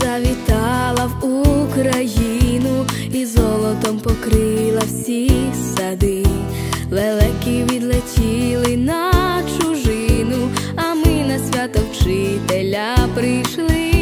завітала в Україну і золотом покрила всі сади, лелеки відлетіли на чужину, а ми на свято вчителя прийшли.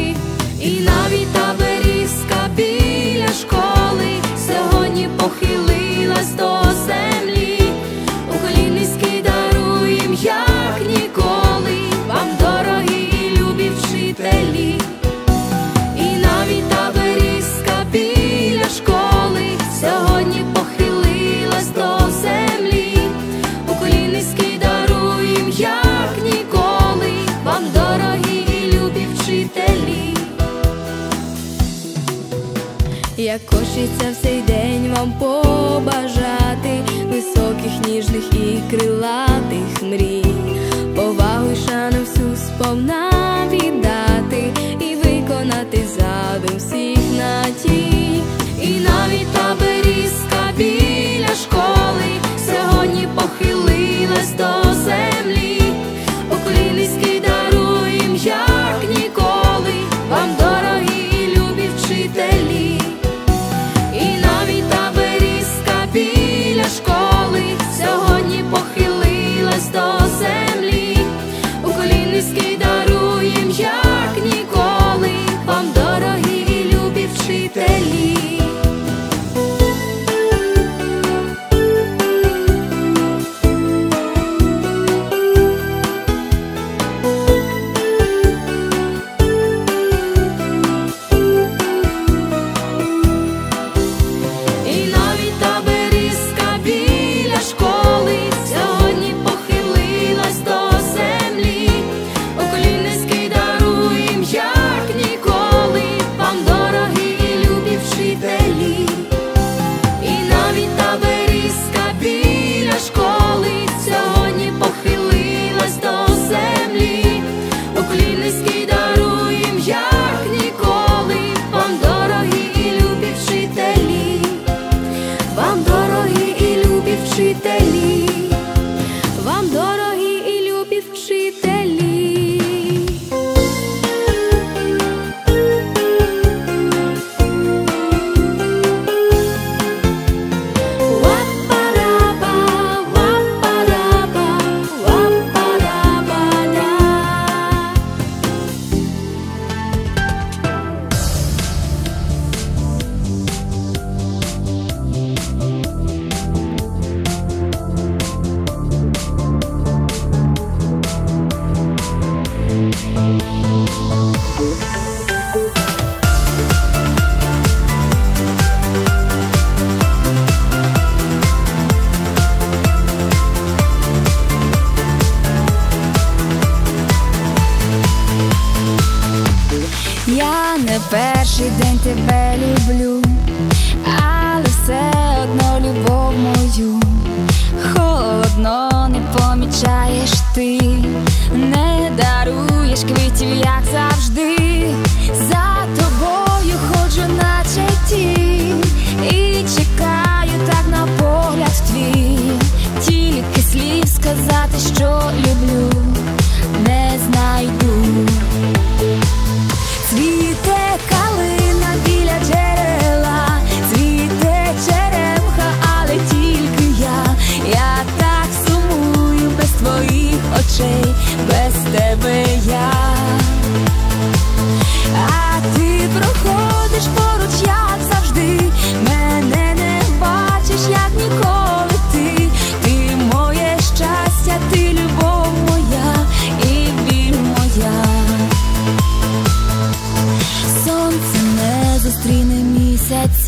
хочеться в цей день вам побажати високих, ніжних і крилатих мрій, повагу й шану всю сповна віддати і виконати задум всіх надій і навіть таборі.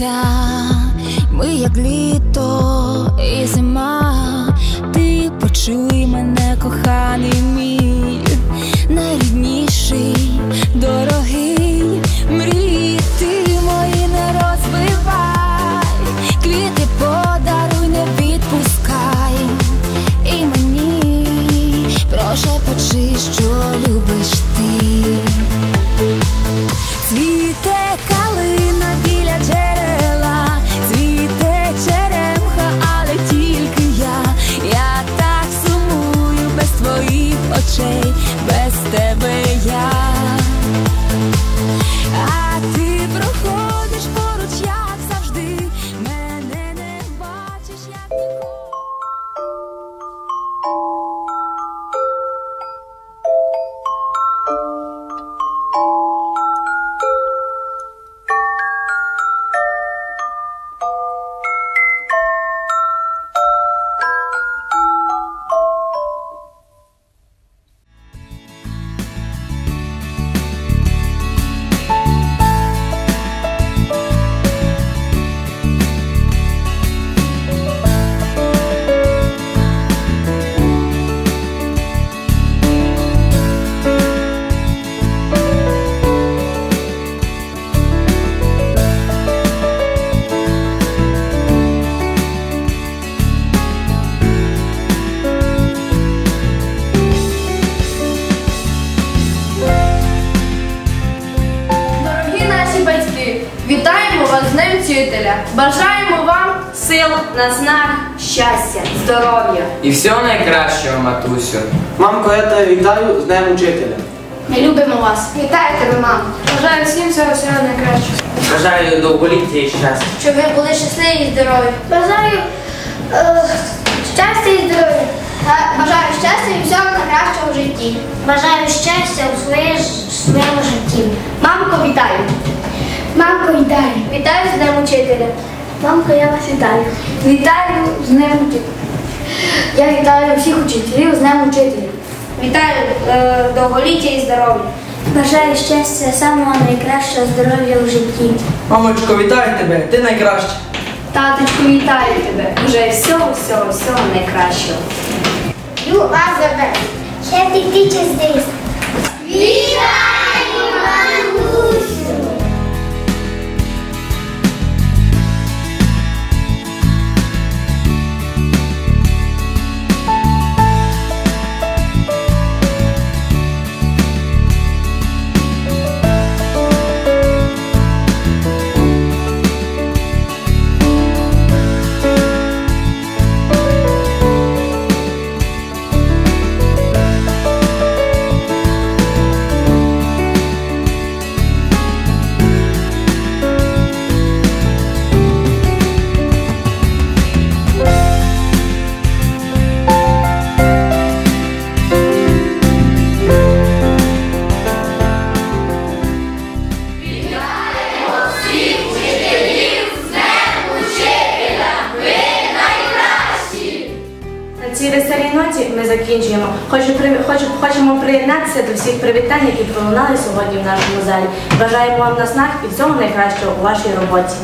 життя, ми як літо і зима. Учителя. Бажаємо вам сил, наснаг, щастя, здоров'я. І всього найкращого, матусю. Мамко, я тебе вітаю з Днем Учителя. Ми любимо вас. Вітаю тебе, мамо. Бажаю всім всього всього найкращого. Бажаю довголіття і щастя. Щоб ви були щасливі і здорові. Бажаю е, щастя і здоров'я. Бажаю щастя і всього найкращого в житті. Бажаю щастя у своє, своєму житті. Мамко, вітаю. Мамко, вітаю. Вітаю з Днем учителя. Мамко, я вас вітаю. Вітаю з Днем учителя. Я вітаю всіх учителів з Днем учителя. Вітаю е, довголіття і здоров'я. Бажаю щастя, самого найкращого здоров'я у житті. Мамочко, вітаю тебе, ти найкраща. Таточку, вітаю тебе. Бажаю всього, всього, всього найкращого. You are the best. Happy Teachers Day. Вітаю, Хочу, хочу, хочемо приєднатися до всіх привітань, які пролунали сьогодні в нашому залі. Бажаємо вам наснаг і всього найкращого у вашій роботі.